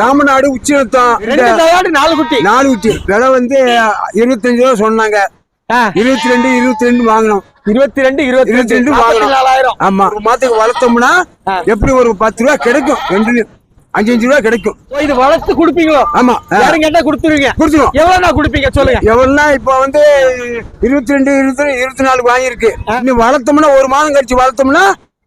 ராமநாடு ரெண்டு தாயாடு நாலு குட்டி. நாலு குட்டி. விலை வந்து இருபத்தஞ்சு ரூபா சொன்னாங்க. இருபத்தி ரெண்டு இருபத்தி ரெண்டு வாங்கினோம். இருபத்தி ரெண்டு இருபத்தி இருபத்தி ரெண்டு வாங்கணும். நாலாயிரம். ஆமா. ஒரு மாத்துக்கு வளர்த்தோம்னா. எப்படி ஒரு பத்து ரூபா கிடைக்கும்? ரெண்டு அஞ்சு அஞ்சு ரூபா கிடைக்கும். இது வளர்த்து குடுப்பீங்களோ? ஆமா. யாரும் கேட்டா கொடுத்துருவீங்க. கொடுத்துருவோம். எவ்வளவு நான் குடுப்பீங்க? சொல்லுங்க. எவ்வளவுனா இப்ப வந்து இருபத்தி ரெண்டு இருபத்தி இருபத்தி நாலு வாங்கியிருக்கு. இன்னும் வளர்த்தோம்னா ஒரு மாதம் கழிச்சு வளர்த்தோம்னா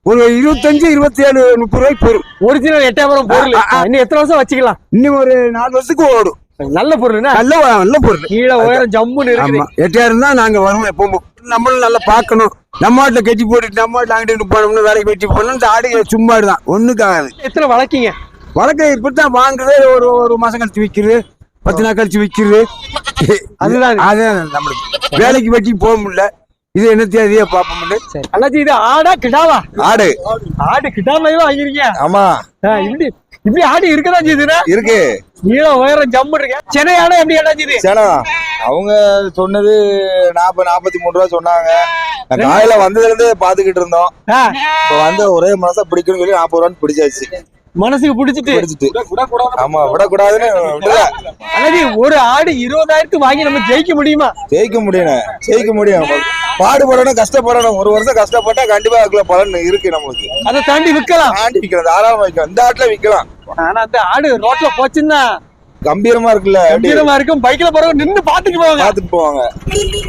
ஒரு இருபத்தஞ்சு இருபத்தி ஏழு முப்பது ரூபாய்க்கு போயிடும் ஒரிஜினல் எட்டாயிரம் பொருள். இன்னும் எத்தனை வருஷம் வச்சுக்கலாம்? இன்னும் ஒரு நாலு வருஷத்துக்கு ஓடும். நல்ல பொருள்னா நல்ல நல்ல பொருள். கீழே உயரம் ஜம்முன்னு இருக்குது. ஆமா. எட்டாயிரம் தான் நாங்க வருவோம் எப்பவும். நம்மளும் நல்லா பார்க்கணும். நம்ம வீட்டுல கட்டி போட்டுட்டு நம்ம வீட்டுல அங்கிட்டு போனோம்னு வேலைக்கு வெட்டி போனோம் இந்த ஆடு சும்மாடு தான் ஒண்ணுக்காகாது. எத்தனை வளர்க்கீங்க? வழக்கை இப்படித்தான் வாங்குறது. ஒரு ஒரு மாசம் கழிச்சு விற்கிறது பத்து நாள் கழிச்சு விற்கிறது அதுதான். அதுதான் நம்மளுக்கு வேலைக்கு வெட்டி போக முடியல. இது பார்ப்போம் முடியல சரி. அண்ணாச்சி இது ஆடா கிடாவா? ஆடு. ஆடு கிடாமையோ வாங்கிருக்கீங்க ஆமா. இப்படி இப்படி ஆடு இருக்கதான் செய்யுதுன்னா இருக்கு. கீழே உயரம் ஜம்மு இருக்கு. சென்னை ஆடா எப்படி அண்ணாச்சி இது? சேனா அவங்க சொன்னது நாற்பது நாற்பத்தி மூணு ரூபா சொன்னாங்க. நான் காலையில வந்ததுல இருந்து பாத்துக்கிட்டு இருந்தோம். இப்ப வந்து ஒரே மனசா பிடிக்கும்னு சொல்லி நாற்பது ரூபான்னு பிடிச்சாச்சு. மனசுக்கு பிடிச்சிட்டு. ஆமா விடக்கூடாதுன்னு அண்ணாச்சி ஒரு ஆடு இருபதாயிரத்துக்கு வாங்கி நம்ம ஜெயிக்க முடியுமா? ஜெயிக்க முடியும் ஜெயிக்க முடியும். பாடுபடணும் கஷ்டப்படணும். ஒரு வருஷம் கஷ்டப்பட்டா கண்டிப்பா அதுக்குள்ள பலன் இருக்கு நம்மளுக்கு. அதை தாண்டி விற்கலாம். ஆண்டி விக்கலாம் தாராளமா விக்கலாம் இந்த ஆட்டுல விக்கலாம் ஆனா அந்த ஆடு ரோட்ல போச்சுன்னா கம்பீரமா இருக்குல்ல கம்பீரமா இருக்கும். பைக்ல போறவங்க நின்னு பாத்துட்டு போவாங்க. பாத்துட்டு போவாங்க.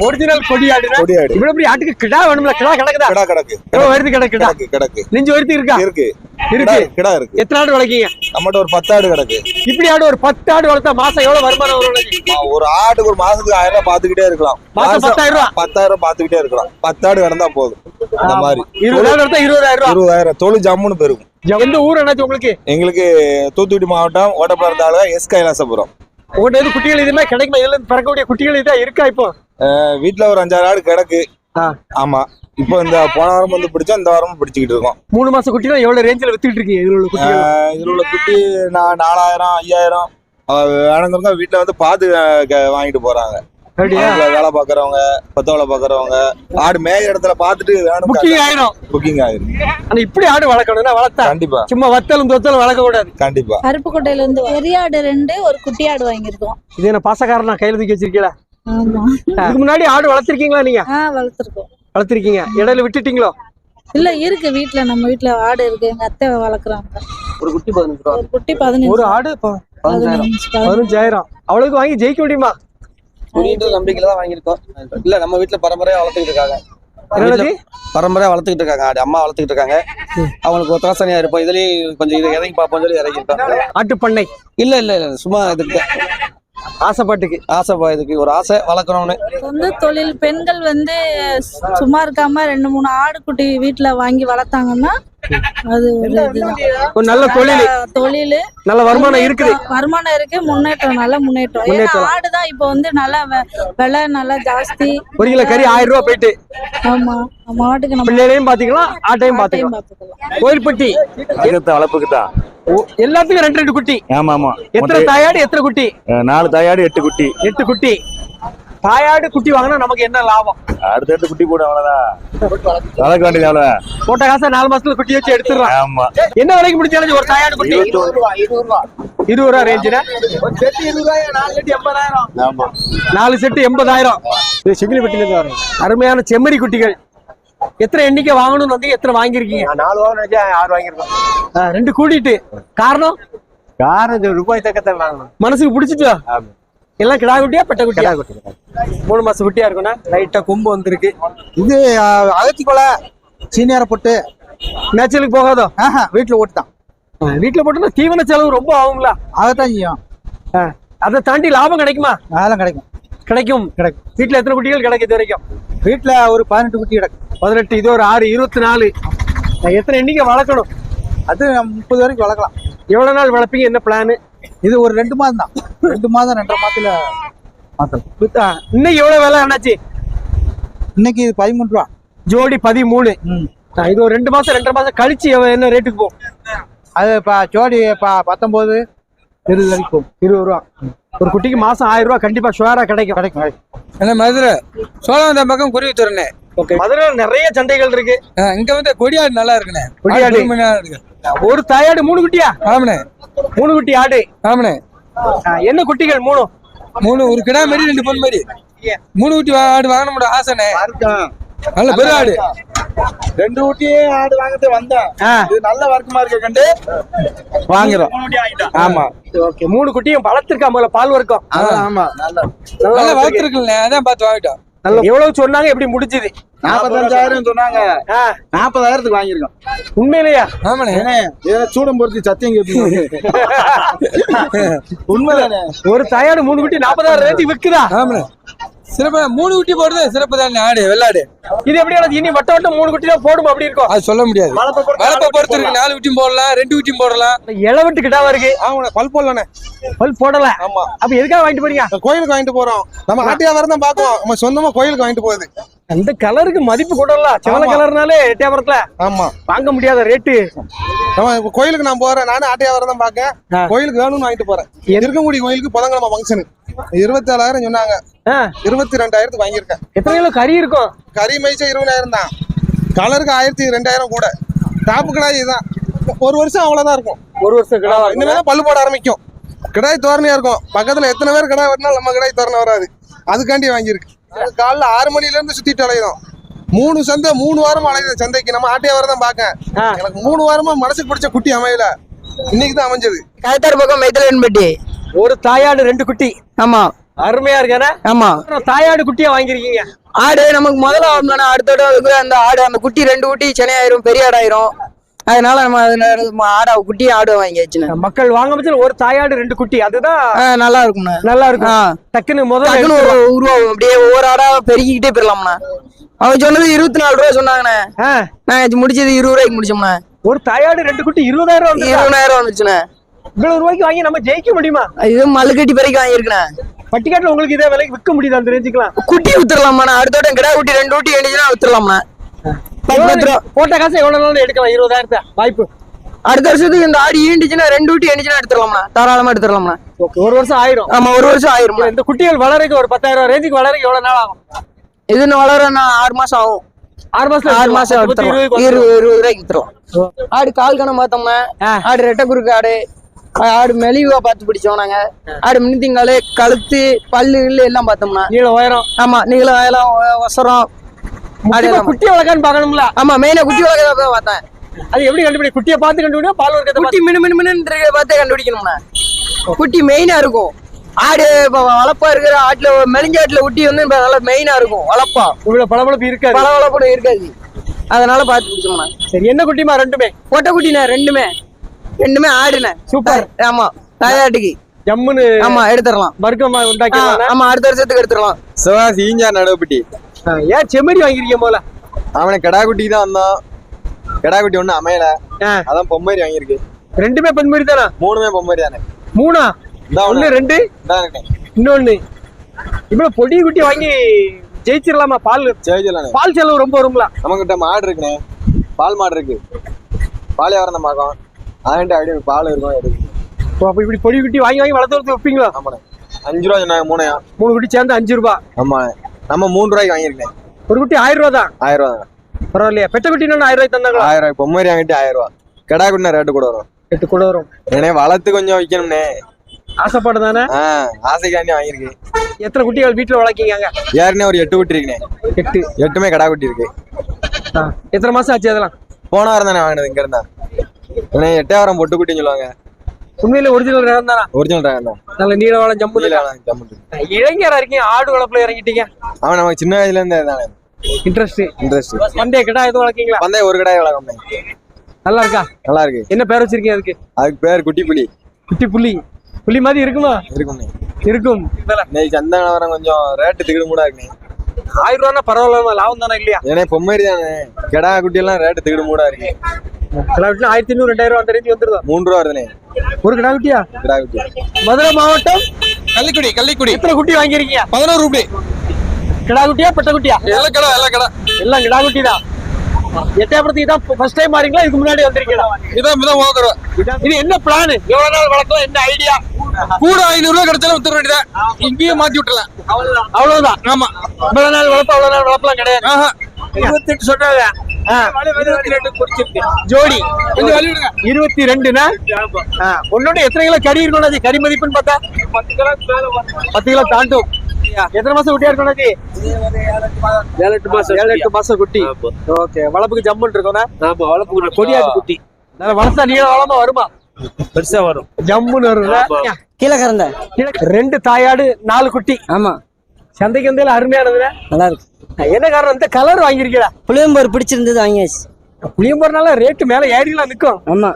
ஒரிஜினல் கொடி ஆடுனா கொடி ஆடு. இவ்வளவு பெரிய ஆட்டுக்கு கிடா வேணும்ல? கிடா கிடக்குதா? கிடா கிடக்கு. வருது கிடக்கு கிடா? கிடக்கு கிடக்கு. நெஞ்சு வருத்தி இருக்கா? இருக்கு. இருக்கு. கிடா- இருக்கு. எத்தனை ஆடு வளர்க்கீங்க? நம்மகிட்ட ஒரு பத்தாடு கிடக்கு. இப்படி ஆடு ஒரு பத்து ஆடு வளர்த்தா மாசம் எவ்வளவு வருமானம் வரும் ஒரு ஆட்டுக்கு ஒரு மாசத்துக்கு ஆயிரம் ரூபாய் பாத்துக்கிட்டே இருக்கலாம். மாசம் பத்தாயிரம் ரூபாய். பத்தாயிரம் பாத்துக்கிட்டே இருக்கலாம். பத்தாடு கிடந்தா போதும். இந்த மாதிரி. இருபதாயிரம் இருபதாயிரம் ரூபாய். இருபதாயிரம். தொழில் ஜம்முன்னு பெருகும் எந்த ஊர் என்னாச்சு உங்களுக்கு? எங்களுக்கு தூத்துக்குடி மாவட்டம் ஓட்டப்பாறை தாலுகா எஸ் கைலாசபுரம் உங்கள்ட்ட எது குட்டிகள் இதுமே கிடைக்குமா? இதுல பிறக்கக்கூடிய குட்டிகள் இதா இருக்கா இப்போ? வீட்ல ஒரு அஞ்சாறு ஆடு கிடக்கு. ஆமா. இப்போ இந்த போன வாரம் வந்து பிடிச்சோம் இந்த வாரமும் பிடிச்சிக்கிட்டு இருக்கோம். மூணு மாசம் குட்டிலாம் எவ்வளவு ரேஞ்சில் வித்துட்டு இருக்கீங்க? இதுல உள்ள குட்டிகள். அஹ் இதுல உள்ள குட்டி நான் நாலாயிரம் ஐயாயிரம். வேணுங்கிறவங்க வீட்டுல வந்து பார்த்து க- வாங்கிட்டு போறாங்க. அப்படியா? வீட்டுல வேலை பாக்குறவங்க கொத்த வேலை பாக்குறவங்க ஆடு மேய இடத்துல பார்த்துட்டு வேணும் புக்கிங் ஆயிரும். புக்கிங் ஆயிரும். ஆனா இப்படி ஆடு வளர்க்கணும்னா வளர்த்தா கண்டிப்பா. சும்மா வத்தலும் தொத்தலும் வளர்க்க கூடாது கண்டிப்பா அருப்புக்கோட்டையில இருந்து பெரிய ஆடு ரெண்டு ஒரு குட்டி ஆடு வாங்கியிருக்கோம். இது என்ன பாசக்காரனா கையில தூக்கி வச்சிருக்கீங்களா ஆமா. இதுக்கு முன்னாடி ஆடு வளர்த்திருக்கீங்களா நீங்க? ஆ வளர்த்துருக்கோம். வளர்த்திருக்கீங்க. இடையில விட்டுட்டீங்களோ? இல்ல இருக்கு வீட்ல. நம்ம வீட்ல ஆடு இருக்கு. எங்க அத்தை வளர்க்குறாங்க. ஒரு குட்டி பதினஞ்சு ரூபா. ஒரு குட்டி பதினஞ்சு. ஒரு ஆடு பதினஞ்சாயிரம். பதினஞ்சு பதினஞ்சு. பதினஞ்சாயிரம். அவ்வளவுக்கு வாங்கி ஜெயிக்க முடியுமா? துணின்ற நம்பிக்கையில தான் வாங்கியிருக்கோம். இல்ல நம்ம வீட்டுல பரம்பரையா வளர்த்துக்கிட்டு இருக்காங்க. பரம்பரையா வளர்த்துக்கிட்டு இருக்காங்க. ஆடு அம்மா வளர்த்துக்கிட்டு இருக்காங்க. அவங்களுக்கு ஒத்தாசனையா இருப்போம். இதுலயே கொஞ்சம் இதை இறங்கி பார்ப்போம் சொல்லி இறங்கி இருக்காங்க ஆட்டு பண்ணை இல்ல இல்ல இல்ல. சும்மா இதுக்கு ஆசைப்பாட்டுக்கு. ஆசை இதுக்கு ஒரு ஆசை வளர்க்கணும்னு. சொந்த தொழில் பெண்கள் வந்து சும்மா இருக்காம ரெண்டு மூணு ஆடு குட்டி வீட்ல வாங்கி வளர்த்தாங்கன்னா அது ஒரு நல்ல தொழில். தொழில். நல்ல வருமானம் இருக்குது. வருமானம் இருக்கு முன்னேற்றம் நல்ல முன்னேற்றம். ஏன்னா இப்போ வந்து நல்லா விலை நல்லா ஜாஸ்தி. ஒரு கிலோ கறி ஆயிரம் ரூபாய் போயிட்டு. ஆமா நம்ம ஆட்டுக்கு நம்ம பிள்ளைகளையும் பாத்துக்கலாம் ஆட்டையும் பாத்துக்கலாம். பார்த்துக்கலாம் கோயில்பட்டி. வளர்ப்புக்கு தான். எல்லாத்துக்கும் ரெண்டு ரெண்டு குட்டி. ஆமா ஆமா. எத்தனை தாயாடு எத்தனை குட்டி? நாலு தாயாடு எட்டு குட்டி. எட்டு குட்டி. தாயாடு குட்டி வாங்கினா நமக்கு என்ன லாபம்? அடுத்தடுத்து குட்டி போடும் அவ்வளவுதான். வளர்க்க வேண்டியது அவ்வளவு. போட்ட காசை நாலு மாசத்துல குட்டி வச்சு எடுத்துடலாம். ஆமா. என்ன விலைக்கு முடிச்சாலும் ஒரு தாயாடு குட்டி? இருபது ரூபா ரேஞ்சுனா ஆமா. நாலு செட்டு எண்பதாயிரம். இது சிங்கிலிப்பட்டில இருந்து வரும். அருமையான செம்மறி குட்டிகள். எத்தனை எண்ணிக்கை வாங்கணும்னு வந்து எத்தனை வாங்கியிருக்கீங்க? நாலு நினைச்சா ஆறு வாங்கிருக்கோம் ரெண்டு கூட்டிட்டு. காரணம்? காரம் ரூபாய் தக்கத்தை வாங்கணும். மனசுக்கு பிடிச்சிச்சோ? ஆமா. எல்லாம் கிடா குட்டியா பெட்ட குட்டியா? கிடா குட்டி. மூணு மாசம் குட்டியா இருக்கும்னா? லைட்டா கொம்பு வந்திருக்கு. இது அகத்தி கொலை சீனியரை போட்டு மேய்ச்சலுக்கு போகாதோ? ஆஹா வீட்டுல ஓட்டுதான். வீட்டுல போட்டோம்னா தீவன செலவு ரொம்ப ஆகுங்களா அதைத்தான் செய்யும். அதை தாண்டி லாபம் கிடைக்குமா? அதெல்லாம் கிடைக்கும். கிடைக்கும். கிடைக்கும். வீட்டுல எத்தனை குட்டிகள் கிடைக்கும் இது வரைக்கும்? வீட்டுல ஒரு பதினெட்டு குட்டி கிடக்கும் பதினெட்டு இது ஒரு ஆறு இருபத்தி நாலு எத்தனை எண்ணிக்கை வளர்க்கணும்? அது முப்பது வரைக்கும் வளர்க்கலாம். எவ்வளவு நாள் வளர்ப்பீங்க? என்ன பிளானு இது ஒரு ரெண்டு மாதம் தான். ரெண்டு மாதம் ரெண்டரை மாதத்துல மாத்தலாம். இன்னைக்கு எவ்வளவு விலை என்னாச்சு? இன்னைக்கு இது பதிமூணு ரூபா. ஜோடி பதிமூணு. இது ஒரு ரெண்டு மாசம் ரெண்டரை மாசம் கழிச்சு என்ன ரேட்டுக்கு போகும்? அது இப்போ ஜோடி இப்போ பத்தொம்போது இருபது வரைக்கும் போகும். இருபது ரூபா. ஒரு குட்டிக்கு மாசம் ஆயிரம் ரூபா கண்டிப்பா ஷுவரா கிடைக்கும். கிடைக்கும். என்ன மதுரை? சோழவந்த பக்கம் குருவி துறனே மதுரையில நிறைய சந்தைகள் இருக்கு. இங்க வந்து கொடியாடு நல்லா இருக்குண்ணே. கொடியாடு. இருக்கு. ஒரு தாயாடு மூணு குட்டியா? ஆமாண்ணே. மூணு குட்டி ஆடு. ஆமாண்ணே. என்ன குட்டிகள் மூணு? மூணு ஒரு கிடா மாதிரி ரெண்டு பொன் மாதிரி மூணு குட்டி ஆடு வாங்கணும் ஆசைண்ணே. நல்ல பெரிய ஆடு ரெண்டு ஊட்டியே ஆடு வாங்கிட்டு வந்தேன். நல்ல வர்க்கமா இருக்க கண்டு. வாங்குறோம். ஆமா. ஓகே மூணு குட்டியும் வளர்த்திருக்கா முதல்ல பால் வர்க்கம். ஆமா நல்ல. நல்லா நல்லா வளர்த்திருக்கு. வளர்த்துருக்குல்ல அதான் பார்த்து வாங்கிட்டோம். எவ்வளவு சொன்னாங்க எப்படி முடிஞ்சது? நாற்பத்தஞ்சாயிரம் சொன்னாங்க. நாற்பதாயிரத்துக்கு வாங்கியிருக்கோம். உண்மையிலேயா? ஆமாண்ணே. சூடம் பொறுத்து சத்தியம் கேட்பீங்க உண்மைதானே. ஒரு தாயாடு மூணு குட்டி நாற்பதாயிரம் ரேஞ்சுக்கு விக்குதா? ஆமாண்ணே. சிறப்பா. மூணு குட்டி போடுறது சிறப்பு தானே? ஆடு வெள்ளாடு. இது எப்படி இனி வட்ட வட்டம் மூணு குட்டி தான் போடும்? அப்படி இருக்கும். அது சொல்ல முடியாது. வளர்ப்பை பொறுத்து இருக்கு. நாலு குட்டியும் போடலாம் ரெண்டு குட்டியும் போடலாம். இளவட்டு கிட்டாவா இருக்கு. ஆமாண்ணே பல் போடலானே பல் போடல. ஆமா. அப்ப எதுக்காக வாங்கிட்டு போறீங்க? கோயிலுக்கு வாங்கிட்டு போறோம். நம்ம ஆட்டியாவரம் தான் பாக்குவோம் நம்ம சொந்தமா கோயிலுக்கு வாங்கிட்டு போகுது அந்த கலருக்கு மதிப்பு கூடல. செவல. கலர்னாலே எட்டயபுரத்துல. ஆமா. வாங்க முடியாத ரேட்டு கோயிலுக்கு நான் போறேன். நானும் ஆட்டியாவரம் தான். பாக்கேன் கோயிலுக்கு வேணும்னு வாங்கிட்டு போறேன். இருக்கங்குடி கோயிலுக்கு புதன்கிழமை ஃபங்க்ஷனு இருபத்தி ஏழாயிரம் சொன்னாங்க. இருபத்தி ரெண்டாயிரத்துக்கு வாங்கியிருக்கேன். எத்தனை கிலோ கறி இருக்கும்? கறி மைச்சா இருபதாயிரம் தான். கலருக்கு ஆயிரத்தி ரெண்டாயிரம் கூட. டாப்பு கிடாய் இதுதான் ஒரு வருஷம் அவ்வளவுதான் இருக்கும். ஒரு வருஷம் கிடாவா இனிமே தான் பல்லு போட ஆரம்பிக்கும். கிடாய் தோரணையா இருக்கும். பக்கத்துல எத்தனை பேர் கிடாய் வரனாலும் நம்ம கிடாய் தோரணை வராது. அதுக்காண்டி வாங்கியிருக்கு. காலைல ஆறு மணில இருந்து சுத்திட்டு அலையுதோம் மூணு சந்தை மூணு வாரமா அலையுது சந்தைக்கு. நம்ம ஆட்டியாவரம் தான் பாக்க ஆ. எனக்கு மூணு வாரமா மனசுக்கு பிடிச்ச குட்டி அமையல. இன்னைக்கு தான் அமைஞ்சது. கயத்தார் பக்கம் மைத்திலன்பட்டி ஒரு தாயாடு ரெண்டு குட்டி. ஆமா. அருமையா இருக்கானே ஆமா. தாயாடு குட்டியா வாங்கிருக்கீங்க ஆடு நமக்கு முதல்ல வாங்கினா அடுத்த அந்த ஆடு அந்த குட்டி ரெண்டு குட்டி சென்னையாயிரும் பெரிய ஆடாயிரும். அதனால நம்ம அதுல ஆடா குட்டி ஆடு வாங்கியாச்சுண்ணே மக்கள் வாங்க பட்சத்தில் ஒரு தாயாடு ரெண்டு குட்டி அதுதான் நல்லா இருக்கும்ண்ணே. நல்லா இருக்கும். டக்குன்னு முதல்ல. ஒரு உருவாகும். அப்படியே ஒவ்வொரு ஆடா பெருக்கிக்கிட்டே போயிடலாம்ண்ணா. அவன் சொன்னது இருபத்தி நாலு ரூபா சொன்னாங்கண்ணே. நான் முடிச்சது இருபது ரூபாய்க்கு முடிச்சோம்ண்ணே. ஒரு தாயாடு ரெண்டு குட்டி இருபதாயிரம் இருபதாயிரம் வந்துச்சுண்ணே. இவ்வளவு ரூபாய்க்கு வாங்கி நம்ம ஜெயிக்க முடியுமா? இது மல்லுக்கட்டி பிறகு வாங்கியிருக்கண்ணே. பட்டிக்காட்டுல உங்களுக்கு இதே விலைக்கு விற்க முடியுது? அந்த ரேஞ்சுக்கலாம் குட்டி வித்துடலாமாண்ணா அடுத்த கிடா குட்டி ரெண்டு பத்து பத்து ரூபா போட்ட காசு எவ்வளவு நாள் எடுக்கலாம்? இருபதாயிரத்தை. வாய்ப்பு. அடுத்த வருஷத்துக்கு இந்த ஆடு ஈண்டுச்சுன்னா ரெண்டு குட்டி எண்ணிச்சுன்னா எடுத்துடலாம்ண்ணா. தாராளமா எடுத்துடலாம்ண்ணா. ஓகே ஒரு வருஷம் ஆயிரும். ஆமா ஒரு வருஷம் ஆயிரும் இந்த குட்டிகள் வளரக்கு ஒரு பத்தாயிரம் ரேஞ்சுக்கு வளரக்கு எவ்வளவு நாள் ஆகும்? இது இன்னும் வளரன்னா ஆறு மாசம் ஆகும். ஆறு மாசம் ஆறு மாசம் இருபது இருபது ரூபாய்க்கு வித்துருவோம் ஆடு கால் கணம் பார்த்தோம்னா. ஆடு ரெட்டை குறுக்கு ஆடு. ஆடு மெலிவா பார்த்து பிடிச்சோம் நாங்க. ஆடு மினித்திங்காலு கழுத்து பல்லு எல்லாம் பார்த்தோம்னா நீள உயரம். ஆமா நீளம் வயலம் ஒ- ஒசரம் குட்டி வளர்க்கான்னு பார்க்கணும்ல. ஆமா மெயினா குட்டி வளர்க்கறத பார்த்தேன். அது எப்படி கண்டுபிடி? குட்டியை பார்த்து கண்டுபிடிக்கும் பால் வர்க்கத்தை குட்டி மினு மினு மினு இருக்கிறத பார்த்தே கண்டுபிடிக்கணும்னா குட்டி மெயினா இருக்கும். ஆடு இப்ப வளப்பா இருக்கிற ஆட்டுல மெலிஞ்ச ஆட்டுல குட்டி வந்து இப்ப நல்லா மெயினா இருக்கும். வளப்பா இவ்வளவு பளபளப்பு இருக்காது. பல வளப்படம் இருக்காது. அதனால பார்த்து பிடிச்சோம்னா சரி என்ன குட்டிமா ரெண்டுமே? பொட்டை குட்டிண்ணே ரெண்டுமே. ரெண்டுமே ஆடுண்ணே. சூப்பர். ஆமா தாயாட்டுக்கு. ஜம்முன்னு ஆமா எடுத்துடலாம். வர்க்கமா ஆ, உண்டாக்கிடலாம் ஆமா அடுத்த வருஷத்துக்கு எடுத்துடலாம். சிவகாசி ஈஞ்சா நடுவுப்பட்டி. ஏன் செம்மறி வாங்கிருக்கீங்க போல? அவனை கிடா குட்டிக்கு தான் வந்தோம். கிடா குட்டி ஒன்றும் அமையல. அதான் பொம்மரி வாங்கியிருக்கு. ரெண்டுமே பெண்மறி தானே? மூணுமே பொம்மரி தானே. மூணா? ஒண்ணு. ஒண்ணு. ரெண்டு? இன்னொன்னு. இவ்வளவு பொடி குட்டி வாங்கி ஜெயிச்சிடலாமா? பால் ஜெயிச்சலானே பால் செலவு ரொம்ப வரும்ல? நம்மகிட்ட மாடு இருக்குண்ணே பால் மாடு இருக்கு. பால் தான் பார்க்கும். அவன்ட்டு அப்படியே பால் இருக்கும் இருக்கு ஓ, அப்ப இப்படி பொடி குட்டி வாங்கி வாங்கி வளர்த்து வளர்த்து வைப்பீங்களா? ஆமாண்ணே. அஞ்சு ரூபா சொன்னாங்க மூணையா? மூணு குட்டி சேர்ந்து அஞ்சு ரூபாய் ஆமாண்ணே. நம்ம மூணு ரூபாய்க்கு வாங்கியிருக்கேன். ஒரு குட்டி ஆயிரம் ரூபா தான். ஆயிரம் ரூபா தானே. பரவாயில்லையா. பெட்ட குட்டி ஆயிரம் ரூபாய்க்கு தந்தாங்களா? ஆயிரம் ரூபாய். பொம்மரி வாங்கிட்டு ஆயிரம் ரூபா கிடா குட்டினா ரேட்டு கூட வரும். எட்டு கூட வரும். ஏன்னா வளர்த்து கொஞ்சம் விற்கணும்னே ஆசைப்பாடு தானே? ஆசைக்காண்டி வாங்கியிருக்கு. எத்தனை குட்டிகள் வீட்டுல வளர்க்கீங்க? ஏற்கனவே ஒரு எட்டு குட்டி இருக்குண்ணே. எட்டு. எட்டுமே கடா குட்டி இருக்கு. எத்தனை மாசம் ஆச்சு அதெல்லாம்? போன வாரம் தானே வாங்கினது இங்க இருந்தா ஏன்னா எட்டாயிரம் பொட்டு குட்டின்னு சொல்லுவாங்க. உண்மையில ஒரிஜினல் ரகம் தானா? ஒரிஜினல் ரகம் தான். நல்ல நீளவாளம் ஜம்பு வேணாம், ஜம்முன்னு. இளைஞரா இருக்கீங்க ஆடு வளர்ப்புல இறங்கிட்டீங்க. அவன் நமக்கு சின்ன வயசுல இருந்தே தானே இன்ட்ரெஸ்ட் இன்ட்ரெஸ்ட் பந்தய கிடா எதுவும் வளர்க்கீங்களா? பந்தய ஒரு கடாய் வளர்க்கணும் நல்லா இருக்கா? நல்லா இருக்கு. என்ன பேர் வச்சிருக்கீங்க அதுக்கு? அதுக்கு பேர் குட்டி புலி குட்டி புலி. புலி மாதிரி இருக்குமா? இருக்கும் இதெல்ல இன்னைக்கு சந்தை நிலவரம் கொஞ்சம் ரேட்டு திகிடு மூடா இருக்குண்ணே ஆயிரம் ரூபானா பரவாயில்ல லாபம் தானே இல்லையா? ஏன்னா பொம்மரி தானே. கிடா குட்டி எல்லாம் ரேட்டு திகிடு மூடா இருக்கு. வீட்டுல ஆயிரத்தி ஐநூறு ரெண்டாயிரம் அந்த ரேஞ்சு வந்துருதா? மூணு ரூபா வருதுண்ணே ஒரு கிடா கிடா குட்டி. மதுரை மாவட்டம் கள்ளிக்குடி கள்ளிக்குடி. எத்தனை குட்டி வாங்கிருக்கீங்க பதினோரு ரூபாய் கிடா குட்டியா பெட்ட குட்டியா? எல்லா கடை எல்லா கடை. எல்லாம் கிடா குட்டி தான். எட்டாயிரத்துக்கு தான் ஃபர்ஸ்ட் டைம் மாறீங்களா இதுக்கு முன்னாடி வந்திருக்கீங்களா? இதான் இதான் ஓக்குறோம் இது என்ன பிளான் எவ்வளவு நாள் வளர்க்கும் என்ன ஐடியா கூட ஐநூறு ரூபாய் கிடைச்சாலும் வித்துற வேண்டியதான் இங்கேயே மாத்தி விட்டுலாம் அவ்வளவுதான். ஆமா. இவ்வளவு நாள் வளர்ப்பு அவ்வளவு நாள் வளர்ப்பெல்லாம் கிடையாது. சொன்னாங்க இருபத்தி ரெண்டு குறிச்சிருக்கு ஜோடி. இருபத்தி ரெண்டுனா? ஒன்னோட எத்தனை கிலோ கறி இருக்கும் அது கறி மதிப்புன்னு பார்த்தா? பத்து கிலோ தாண்டும். எத்தனை மாசம் குட்டியா இருக்கும் அண்ணாச்சி? ஏழு எட்டு மாசம் ஏழு எட்டு மாசம் குட்டி. ஓகே. வளர்ப்புக்கு ஜம்முன்னு இருக்கும் கொடியாச்சு குட்டி. நல்லா வளர்த்தா நீள வளமா வருமா? பெருசா வரும். ஜம்முன்னு வரும்ல? கீழே கறந்த ரெண்டு தாயாடு நாலு குட்டி. ஆமா. சந்தைக்கு வந்தால அருமையானதுல நல்லா இருக்கு. என்ன காரணம் இந்த கலர் வாங்கியிருக்கா புளியம்பூர் பிடிச்சிருந்தது வாங்கியாச்சு. புளியம்பரனால ரேட்டு மேல ஏறிலாம் நிக்கும். ஆமா.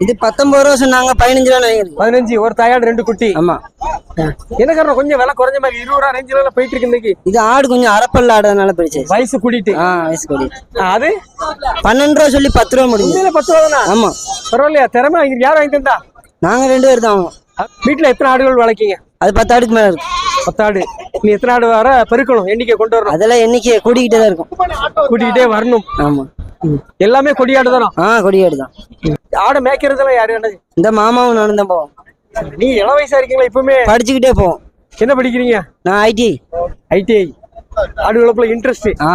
இது பத்தொன்பது ரூபா சொன்னாங்க பதினஞ்சு ரூபா வாங்கியிருக்கு பதினஞ்சு ஒரு தாயாடு ரெண்டு குட்டி. ஆமா. என்ன காரணம்? கொஞ்சம் விலை குறைஞ்ச மாதிரி இருபது ரூபா ரேஞ்சில போயிட்டு இருக்கு இன்னைக்கு. இது ஆடு கொஞ்சம் அரப்பல்ல ஆடுறதுனால பிடிச்சிருச்சு. வயசு கூட்டிட்டு ஆ வயசு கொடி அது? பன்னெண்டு ரூபா சொல்லி பத்து ரூபா முடிஞ்சு பத்து ரூபா தானா ஆமா. பரவாயில்லையா? திறமை வாங்கி யார் வாங்கி தந்தா நாங்க ரெண்டு பேர் தான் வீட்டுல எத்தனை ஆடுகள் வளர்க்கீங்க? அது பத்து ஆடுக்கு மேல இருக்கு. பத்து ஆடு நீ எத்தனை ஆடு வர பெருக்கணும் எண்ணிக்கை கொண்டு வரணும். அதெல்லாம் எண்ணிக்கை கூட்டிக்கிட்டே தான் இருக்கும். கூட்டிக்கிட்டே வரணும். ஆமா. எல்லாமே கொடியாடு தானே ஆ கொடியாடு தான் ஆடை மேய்க்கிறதுலாம் யாரு என்னது? இந்த மாமாவும் நானும் தான் போவோம். நீ இள வயசா இருக்கீங்களா இப்பவுமே? படிச்சுக்கிட்டே போவோம். என்ன படிக்கிறீங்க? நான் ஐடி ஐடிஐ ஆடு வளர்ப்புல இன்ட்ரெஸ்ட் ஆ.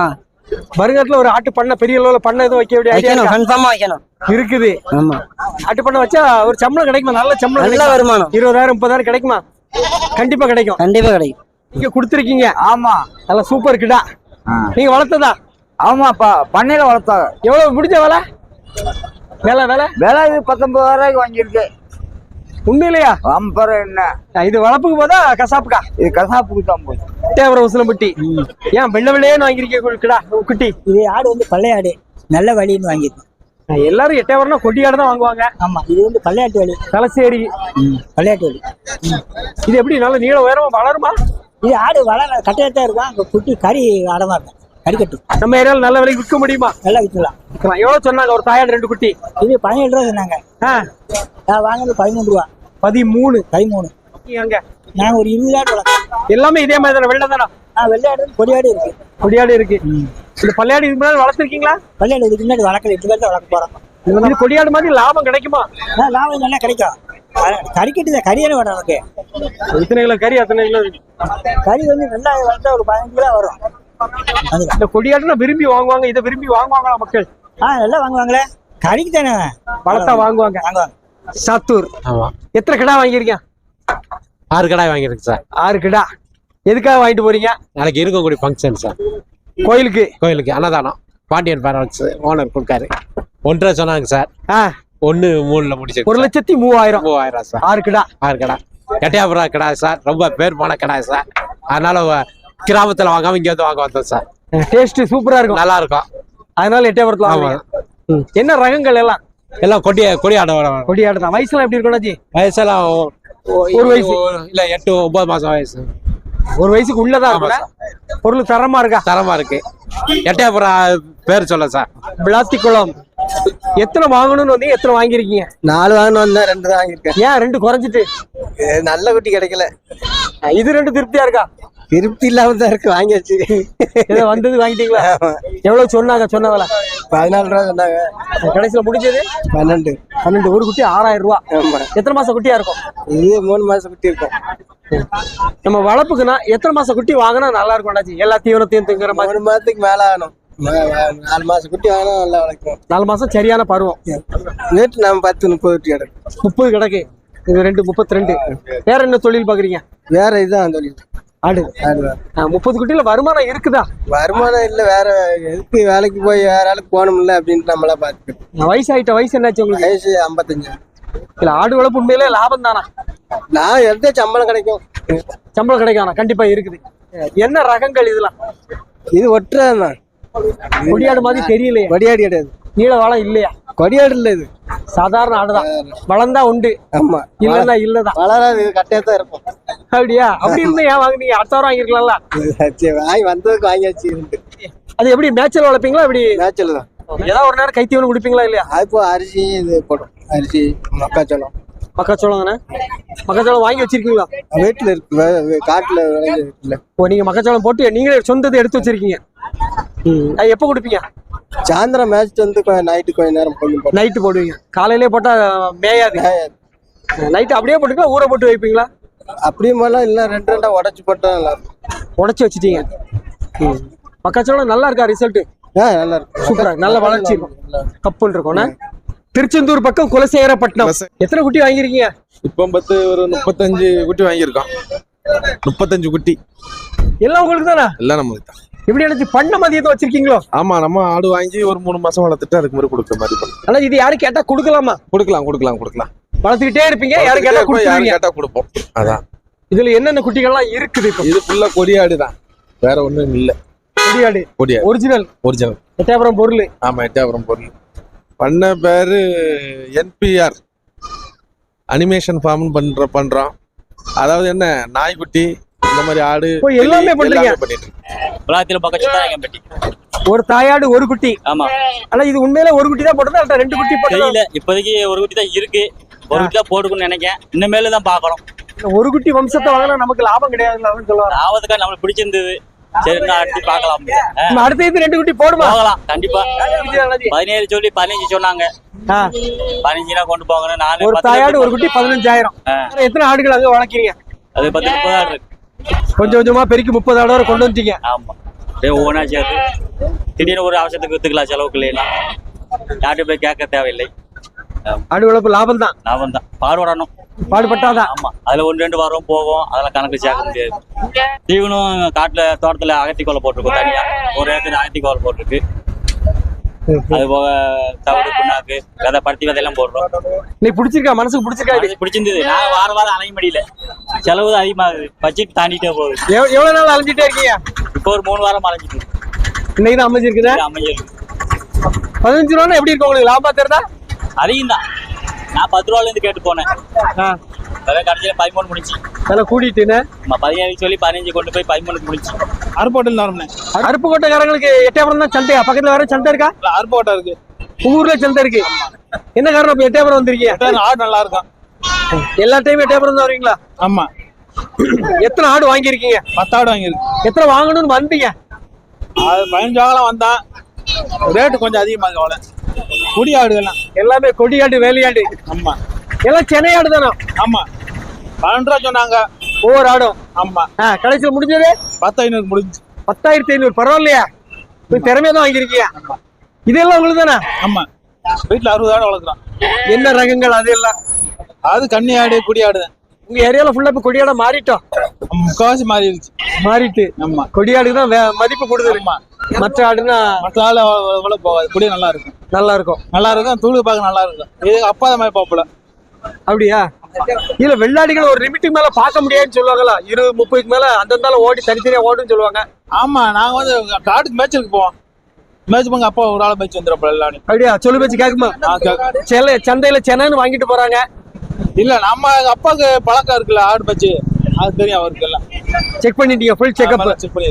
வருங்காட்டுல ஒரு ஆட்டு பண்ண பெரிய அளவுல பண்ண எதுவும் வைக்க வேண்டிய வைக்கணும் கன்ஃபார்மா வைக்கணும். இருக்குது. ஆமா. ஆட்டு பண்ண வச்சா ஒரு சம்பளம் கிடைக்குமா? நல்ல சம்பளம் நல்ல? வருமானம். இருபதாயிரம் முப்பதாயிரம் கிடைக்குமா? கண்டிப்பா கிடைக்கும். கண்டிப்பா கிடைக்கும். நீங்க கொடுத்துருக்கீங்க. ஆமா. நல்லா சூப்பர் கிடா. நீங்க வளர்த்ததா? ஆமாப்பா பண்ணையில வளர்த்தாங்க எவ்வளவு முடிஞ்ச வேலை? வேலை வேலை? விலை இது பத்தொன்பதாயிரம் வாங்கியிருக்கு. உண்மையிலையா? அம்பரம் என்ன? இது வளர்ப்புக்கு போதா கசாப்புக்கா? இது கசாப்புக்கு தான் போய் தேவர உசிலம்பட்டி. ஏன் வெள்ளை வெள்ளையேன்னு வாங்கிருக்கீங்க கிடா குட்டி? இது ஆடு வந்து பள்ளையாடு. நல்ல வழின்னு வாங்கியிருக்கு எல்லாரும் எட்டயபுரம்னா கொடியாடு தான் வாங்குவாங்க. ஆமா இது வந்து பள்ளையாட்டு வழி. தலசேரி. பள்ளையாட்டு வழி. இது எப்படி நல்ல நீள உயரமா வளருமா? இது ஆடு வளர கட்டையாத்தான் இருக்கும் அங்க குட்டி கறி ஆடமா இருக்கும். கறி கட்டு. நம்ம ஏரியால நல்ல விலைக்கு விற்க முடியுமா? நல்லா விற்றுலாம் விக்கலாம். எவ்வளவு சொன்னாங்க? ஒரு தாயாடு ரெண்டு குட்டி. இது பதினேழு ரூபா சொன்னாங்க. ஆ, நான் வாங்கினது பதிமூணு ரூபா. பதிமூணு. பதிமூணு. அங்க. நாங்க ஒரு இருபது ஆடு எல்லாமே இதே மாதிரி தானே? வெள்ளை தானே? ஆ வெள்ளையாடு கொடியாடு இருக்கு கொடியாடு இருக்கு. இந்த பள்ளியாடு இதுக்கு முன்னாடி வளர்த்துருக்கீங்களா? பள்ளையாடு இதுக்கு முன்னாடி வளர்க்கல. இது பேர் தான் வளர்க்க போறோம். இது கொடியாடு மாதிரி லாபம் கிடைக்குமா? லாபம் நல்லா கிடைக்கும். கறி கட்டு தான் கறி தானே வேணும் நமக்கு? இத்தனை கிலோ கறி அத்தனை கிலோ. கறி வந்து நல்லா வளர்த்தா ஒரு பதினஞ்சு கிலோ வரும். அதுதான் இந்த கொடியாடுனா விரும்பி வாங்குவாங்க இதை விரும்பி வாங்குவாங்களா மக்கள்? ஆ நல்லா வாங்குவாங்களே. கறிக்கு தானே வளர்த்தா வாங்குவாங்க. வாங்குவாங்க. சாத்தூர். ஆமா. எத்தனை கிடா வாங்கியிருக்கேன் ஆறு கடாய் வாங்கியிருக்கு சார். ஆறு கிடா. எதுக்காக வாங்கிட்டு போறீங்க? நாளைக்கு இருக்கக்கூடிய ஃபங்க்ஷன் சார். கோயிலுக்கு? கோயிலுக்கு அன்னதானம். பாண்டியன் பேரண்ட்ஸ் ஓனர் கொடுக்காரு. ஒன்றரை சொன்னாங்க சார். ஆ. ஒன்று மூணுல முடிச்சு ஒரு லட்சத்தி மூவாயிரம். மூவாயிரம் சார். ஆறு கிடா. ஆறு கடை. எட்டையாபுரம் கடை சார். ரொம்ப பேர் போன கடை சார். அதனால கிராமத்துல வாங்காம இங்க வந்து வாங்க வந்தோம் சார். டேஸ்ட் சூப்பரா இருக்கும். நல்லா இருக்கும் அதனால எட்டயபுரத்துல. ம். என்ன ரகங்கள் எல்லாம்? எல்லாம் கொடிய கொடியாட கொடியாடு தான் வயசுலாம் எப்படி இருக்கும் அண்ணாச்சி? வயசெல்லாம் ஒரு வயசு. இல்ல எட்டு ஒன்பது மாசம் வயசு ஒரு வயசுக்கு உள்ளதா இருக்கும் பொருள் தரமா இருக்கா? தரமா இருக்கு. எட்டையாபுரம் பேர் சொல்ல சார். விளாத்திக்குளம் எத்தனை வாங்கணும்னு வந்து எத்தனை வாங்கியிருக்கீங்க? நாலு வாங்கணும் வந்தேன் ரெண்டு தான் வாங்கியிருக்கேன். ஏன் ரெண்டு குறைஞ்சிட்டு? நல்ல குட்டி கிடைக்கல. இது ரெண்டு திருப்தியா இருக்கா? திருப்தி இல்லாம தான் இருக்கு வாங்கியாச்சு. ஏதோ வந்தது வாங்கிட்டீங்களா? எவ்வளவு சொன்னாங்க சொன்ன வேலை பதினாலு ரூபா சொன்னாங்க. கடைசியில முடிஞ்சது? பன்னெண்டு. பன்னெண்டு. ஒரு குட்டி ஆறாயிரம் ரூபா. எத்தனை மாசம் குட்டியா இருக்கும்? இது மூணு மாசம் குட்டி இருக்கும். நம்ம வளர்ப்புக்குன்னா எத்தனை மாசம் குட்டி வாங்கினா நல்லா இருக்கும் எல்லா தீவனத்தையும் திங்கிற மாதிரி. மூணு மாசத்துக்கு மேல ஆகணும். நாலு மாசம் குட்டி வாங்கினா நல்லா வளர்க்கும். நாலு மாசம் சரியான பருவம். நேற்று நம்ம பத்து முப்பது குட்டி கிடக்கும் முப்பது கிடக்கு. இது ரெண்டு முப்பத்தி ரெண்டு வேற என்ன தொழில் பாக்குறீங்க? வேற இதுதான் தொழில். ஆடு. முப்பது குட்டியில வருமானம் இருக்குதா? வருமானம் இல்ல வேற எதுக்கு வேலைக்கு போய் வேற ஆளுக்கு போகணும்ல அப்படின்ட்டு நம்மளா பார்த்துக்கிட்டு வயசாயிட்ட வயசு என்னாச்சு உங்களுக்கு? வயசு ஐம்பத்தஞ்சு. இல்ல ஆடு வளர்ப்பு உண்மையிலே லாபம் தானா? நான் எடுத்த சம்பளம் கிடைக்கும். சம்பளம் கிடைக்கும் கண்டிப்பா இருக்குது. என்ன ரகங்கள் இதெல்லாம்? இது ஒட்டுறதுதான். கொடியாடு மாதிரி தெரியலையே. கொடியாடு கிடையாது. நீள வாழம் இல்லையா? கொடியாடு இல்ல இது. சாதாரண ஆடுதான். வளர்ந்தா உண்டு. ஆமா. இல்லன்னா இல்லதான். வளராது இது கட்டையா தான் இருக்கும். அப்படியா? அப்படி இருந்தா ஏன் வாங்குனீங்க? அடுத்த வாரம் வாங்கிருக்கலாம்ல சரி, வாங்கி வந்ததுக்கு வாங்கியாச்சு அது எப்படி மேய்ச்சல் வளர்ப்பீங்களா இப்படி மேய்ச்சல் தான். ஏதாவது ஒரு நேரம் கைத்தீவனம் குடிப்பீங்களா இல்லையா? அது அரிசி இது போடும். அரிசி மக்காச்சோளம். மக்காச்சோளம் தானே? மக்காச்சோளம் வாங்கி வச்சிருக்கீங்களா? வீட்டுல இருக்கு. காட்டுல வீட்டுல ஓ நீங்க மக்காச்சோளம் போட்டு நீங்களே சொந்தத்தை எடுத்து வச்சிருக்கீங்க. ம். அது எப்போ குடிப்பீங்க? சாயந்தரம் மேய்ச்சிட்டு வந்து கொஞ்சம் நைட்டு கொஞ்ச நேரம் போடும் நைட்டு போடுவீங்க. காலையிலே போட்டா மேயாது. நைட்டு அப்படியே போட்டுக்கலாம் ஊற போட்டு வைப்பீங்களா? அப்படியே மாதிரிலாம் இல்லை ரெண்டு ரெண்டா உடச்சி போட்டா நல்லா உடச்சி வச்சிட்டீங்க. மக்காச்சோளம் நல்லா இருக்கா ரிசல்ட் நல்லா இருக்கும் சூப்பரா நல்ல வளர்ச்சி கப்புன்னு இருக்கும்னா திருச்செந்தூர் பக்கம் குலசேகரப்பட்டினம். எத்தனை குட்டி வாங்கியிருக்கீங்க? இப்போ பத்து ஒரு முப்பத்தஞ்சு குட்டி வாங்கியிருக்கோம். முப்பத்தஞ்சு குட்டி. எல்லாம் உங்களுக்கு தானே எல்லாம் நம்மளுக்கு தான் எப்படி நினைச்சு பண்ண மதியத்தை வச்சிருக்கீங்களோ? ஆமா நம்ம ஆடு வாங்கி ஒரு மூணு மாசம் வளர்த்துட்டு அதுக்கு மாதிரி கொடுக்குற மாதிரி பண்ணலாம் ஆனா இது யாரும் கேட்டா கொடுக்கலாமா? கொடுக்கலாம் கொடுக்கலாம் கொடுக்கலாம். வளர்த்துக்கிட்டே இருப்பீங்க யாரும் கேட்டா கொடுத்துருவீங்க? கேட்டா கொடுப்போம். அதான். இதுல என்னென்ன குட்டிகள்லாம் இருக்குது இப்போ? இது ஃபுல்லா கொடியாடு தான். வேற ஒண்ணும் இல்ல. கொடியாடு. கொடியாடு. ஒரிஜினல் ஒரிஜினல் எட்டாபுரம் பொருள். ஆமா எட்டாபுரம் பொருள். பண்ண பேரு என்பிஆர் அனிமேஷன் ஃபார்ம் பண்ற பண்றோம் அதாவது என்ன நாய்க்குட்டி இந்த மாதிரி ஆடு எல்லாமே பண்றீங்க? பக்கம் பெட்டி. ஒரு தாயாடு ஒரு குட்டி. ஆமா. ஆனா இது உண்மையில ஒரு குட்டி தான் போட்டதா இல்ல ரெண்டு குட்டி போட்டதா? இப்போதைக்கு ஒரு குட்டி தான் இருக்கு. ஒரு குட்டி தான் போட்டுக்கணும்னு நினைக்கேன். இனிமேல தான் பார்க்கணும். இந்த ஒரு குட்டி வம்சத்தை வாங்கினா நமக்கு லாபம் கிடையாதுன்னு சொல்லுவாங்க. ஆவதுக்கா நம்மளுக்கு பிடிச்சிருந்தது. சரி அடுத்து பார்க்கலாம். நம்ம அடுத்த இது ரெண்டு குட்டி போடுமா? போகலாம் கண்டிப்பா. பதினேழு சொல்லி பதினஞ்சு சொன்னாங்க. பதினஞ்சுனா கொண்டு போங்கன்னு நானு ஒரு தாயாடு ஒரு குட்டி பதினஞ்சாயிரம். எத்தனை ஆடுகள் அங்க வளர்க்கீங்க அது பத்து முப்பது ஆடு இருக்கு. கொஞ்சம் கொஞ்சமா பெருக்கி முப்பது ஆடு வரை கொண்டு வந்துட்டீங்க. ஆமா. அப்படியே ஒவ்வொன்றா சேர்த்து. திடீர்னு ஒரு அவசரத்துக்கு வித்துக்கலாம் செலவுக்கு இல்லைன்னா யார்கிட்ட போய் கேட்க தேவையில்லை. ஆடு வளர்ப்பு லாபம் தான் லாபம் தான் பாடுபடணும் பாடுபட்டாதான். ஆமா. அதுல ஒன்று ரெண்டு வரும் போகும். அதெல்லாம் கணக்கு சேர்க்க முடியாது. தீவனம் காட்டுல தோட்டத்துல அகத்தி கோலை போட்டிருக்கோம் தனியா. ஒரு ஏக்கர் அகத்தி கோலை போட்டிருக்கு அது போக தவிடு புண்ணாக்கு விதை பருத்தி விதையெல்லாம் போடுறோம். நீ பிடிச்சிருக்கா? மனசுக்கு பிடிச்சிருக்கா பிடிச்சிருந்தது. நான் வார வாரம் அலைய முடியல. செலவு தான் அதிகமாகுது. பட்ஜெட் தாண்டிட்டே போகுது. எவ்- எவ்வளவு நாள் அலைஞ்சிட்டே இருக்கீங்க? இப்போ ஒரு மூணு வாரம் அலைஞ்சிட்டு இன்னைக்கு தான் அமைஞ்சிருக்குதா? அமைஞ்சிருக்கு பதினஞ்சு ரூபா எப்படி இருக்கு உங்களுக்கு? லாபம் தெரியுதா அதிகம் தான் நான் பத்து ரூபால இருந்து கேட்டு போனேன் கடைசியில பதிமூணு முடிச்சு விலை கூட்டிட்டுன்னு நம்ம பதினேழு சொல்லி பதினஞ்சு கொண்டு போய் பதிமூணுக்கு முடிச்சு அருப்போட்டில் வரம்ண்ணே அருப்புக்கோட்டைக்காரங்களுக்கு எட்டயபுரம் தான் சந்தையா பக்கத்துல வேற சந்தை இருக்கா? அருப்போட்டை இருக்கு. ஊர்ல சந்தை இருக்கு. என்ன காரணம் இப்ப எட்டயபுரம் வந்திருக்கீங்க? ஆடு நல்லா இருக்கும். எல்லா டைமும் எட்டயபுரம் தான் வருவீங்களா? ஆமா. எத்தனை ஆடு வாங்கியிருக்கீங்க? பத்தாடு வாங்கியிருக்கு. எத்தனை வாங்கணும்னு வந்தீங்க? அது பதினஞ்சு வாங்கலாம் வந்தான். ரேட்டு கொஞ்சம் அதிகமாக அவ்வளோ குடி ஆடுகள்லாம் எல்லாமே கொடியாடு வேலையாடு. ஆமா. எல்லாம் சென்னை ஆடு தானே? ஆமா. பன்னெண்டு ரூபா சொன்னாங்க. ஒவ்வொரு ஆடும். ஆமா. ஆ கடைசியில் முடிஞ்சது? பத்து ஐநூறு முடிஞ்சு. பத்தாயிரத்தி ஐநூறு. பரவாயில்லையா? போய் திறமையா தான் வாங்கியிருக்கீங்க இதெல்லாம் உங்களுக்கு தானே? ஆமா. வீட்டுல அறுபது ஆடு வளர்க்குறோம். என்ன ரகங்கள் அது எல்லாம் அது கன்னி ஆடு குடி ஆடு உங்க ஏரியால ஃபுல்லா இப்ப கொடியாட மாறிட்டோம். முக்காவாசி மாறிடுச்சு. மாறிட்டு. ஆமா. கொடியாடுக்கு தான் மதிப்பு கூடுதல். மற்ற ஆடுனா மற்ற ஆள் அவ்வளோ போகாது குடி நல்லா இருக்கும் நல்லா இருக்கும் நல்லா இருக்கும். தூள் பார்க்க நல்லா இருக்கும் இது அப்பா மாதிரி பாப்புல அப்படியா? இல்ல வெள்ளாடிகள் ஒரு லிமிட்டுக்கு மேல பார்க்க முடியாதுன்னு சொல்லுவாங்களா இருபது முப்பதுக்கு மேல அந்தந்தால ஓடி தனித்தனியா ஓடுன்னு சொல்லுவாங்க. ஆமா நாங்க வந்து காட்டுக்கு மேய்ச்சலுக்கு போவோம். மேய்ச்சி போங்க அப்பா ஒரு ஆள் மேய்ச்சி வந்துடும் எல்லாரும் அப்படியா? சொல்லு பேச்சு கேக்குமா செல்ல சந்தையில சென்னைன்னு வாங்கிட்டு போறாங்க. இல்ல நம்ம அப்பாவுக்கு பழக்கம் இருக்குல்ல ஆடு மேய்ச்சி அது தெரியும் அவருக்கு எல்லாம் செக் பண்ணிட்டீங்க ஃபுல் செக்அப் செக் பண்ணி